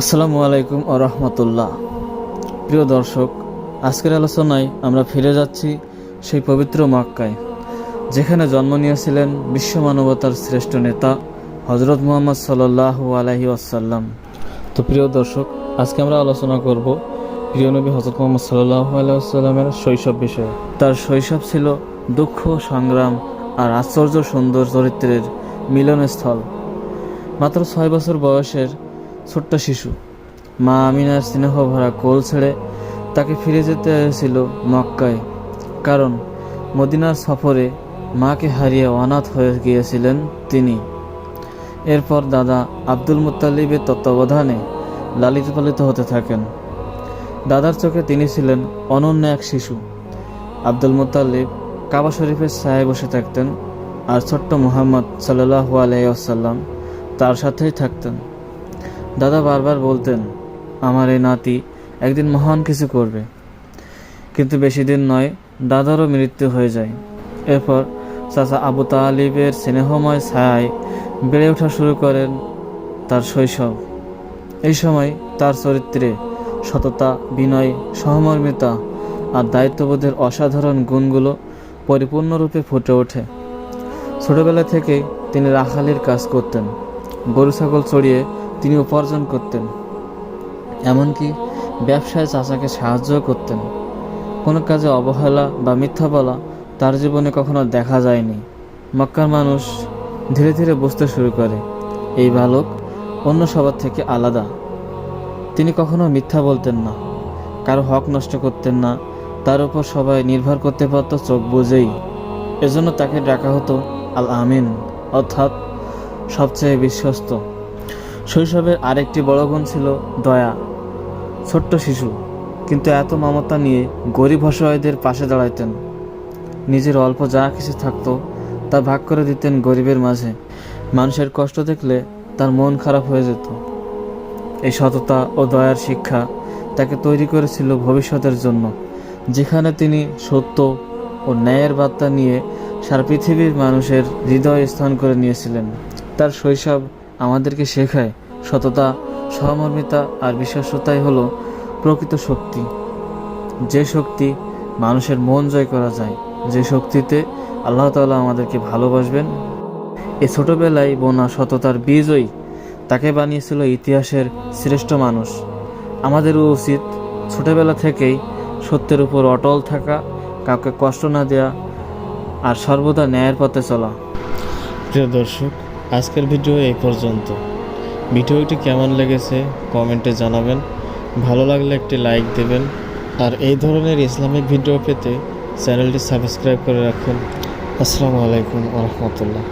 আসসালামু আলাইকুম ও রহমতুল্লাহ। প্রিয় দর্শক, আজকের আলোচনায় আমরা ফিরে যাচ্ছি সেই পবিত্র মক্কায়, যেখানে জন্ম নিয়েছিলেন বিশ্ব মানবতার শ্রেষ্ঠ নেতা হজরত মুহাম্মদ সাল্লাহ আলহি আসাল্লাম তো প্রিয় দর্শক, আজকে আমরা আলোচনা করব প্রিয় নবী হজরত মোহাম্মদ সাল্লাহ আলাইসাল্লামের শৈশব বিষয়ে। তার শৈশব ছিল দুঃখ, সংগ্রাম আর আশ্চর্য সুন্দর চরিত্রের মিলনস্থল। মাত্র ছয় বছর বয়সের ছোট্ট শিশু। মা আমিনার স্নেহ ভরা কোল ছেড়ে তাকে ফিরে যেতে হয়েছিল মক্কায়। কারণ মদিনার সফরে মাকে হারিয়ে অনাথ হয়ে গিয়েছিলেন তিনি। এরপর দাদা আব্দুল মুত্তালিবের তত্ত্বাবধানে লালিত পালিত হতে থাকেন। দাদার চোখে তিনি ছিলেন অনন্য এক শিশু। আব্দুল মুত্তালিব কাবা শরীফের ছায়ায় বসে থাকতেন আর ছোট্ট মুহাম্মদ সাল্লাহু আলাইসাল্লাম তার সাথেই থাকতেন। দাদা বারবার বলতেন, আমার এই নাতি একদিন মহান কিছু করবে। কিন্তু বেশি দিন নয়, দাদারও মৃত্যু হয়ে যায়। এরপর চাচা আবু তালিবের স্নেহময় ছায়ায় বেড়ে ওঠা শুরু করেন তার শৈশব। এই সময় তার চরিত্রে সততা, বিনয়, সহমর্মিতা আর দায়িত্ববোধের অসাধারণ গুণগুলো পরিপূর্ণরূপে ফুটে ওঠে। ছোটবেলা থেকেই তিনি রাখালির কাজ করতেন। গরু ছাগল চড়িয়ে তিনি উপার্জন করতেন। এমনকি ব্যবসায় চাচাকে সাহায্য করতেন। কোনো কাজে অবহেলা বা মিথ্যা বলা তার জীবনে কখনো দেখা যায়নি। মক্কার মানুষ ধীরে ধীরে বুঝতে শুরু করে, এই বালক অন্য সবার থেকে আলাদা। তিনি কখনো মিথ্যা বলতেন না, কারও হক নষ্ট করতেন না, তার উপর সবাই নির্ভর করতে পারত চোখ বুঝেই এজন্য তাকে ডাকা হতো আল আমিন অর্থাৎ সবচেয়ে বিশ্বস্ত। শৈশবের আরেকটি বড় গুণ ছিল দয়া। ছোট্ট শিশু, কিন্তু এত মমতা নিয়ে গরিব অসহায়দের পাশে দাঁড়াইতেন। নিজের অল্প যা কিছু থাকতো, তা ভাগ করে দিতেন গরিবের মাঝে। মানুষের কষ্ট দেখলে তার মন খারাপ হয়ে যেত। এই সততা ও দয়ার শিক্ষা তাকে তৈরি করেছিল ভবিষ্যতের জন্য, যেখানে তিনি সত্য ও ন্যায়ের বার্তা নিয়ে সারা পৃথিবীর মানুষের হৃদয় স্থান করে নিয়েছিলেন। তার শৈশব আমাদেরকে শেখায়। সততা, সহমর্মিতা আর বিশ্বাসতাই হলো প্রকৃত শক্তি। যে শক্তি মানুষের মন জয় করা যায়, যে শক্তিতে আল্লাহ তাআলা আমাদেরকে ভালোবাসবেন। এ ছোটোবেলায় বোনা সততার বীজই তাকে বানিয়েছিল ইতিহাসের শ্রেষ্ঠ মানুষ। আমাদেরও উচিত ছোটবেলা থেকেই সত্যের উপর অটল থাকা, কাউকে কষ্ট না দেয়া আর সর্বদা ন্যায়ের পথে চলা। প্রিয় দর্শক আজকের ভিডিও এই পর্যন্ত। ভিডিওটি কেমন লেগেছে কমেন্টে জানাবেন। ভালো লাগলে একটি লাইক দেবেন। আর এই ধরনের ইসলামিক ভিডিও পেতে চ্যানেলটি সাবস্ক্রাইব করে রাখুন। আসসালামু আলাইকুম রহমতুল্লাহ।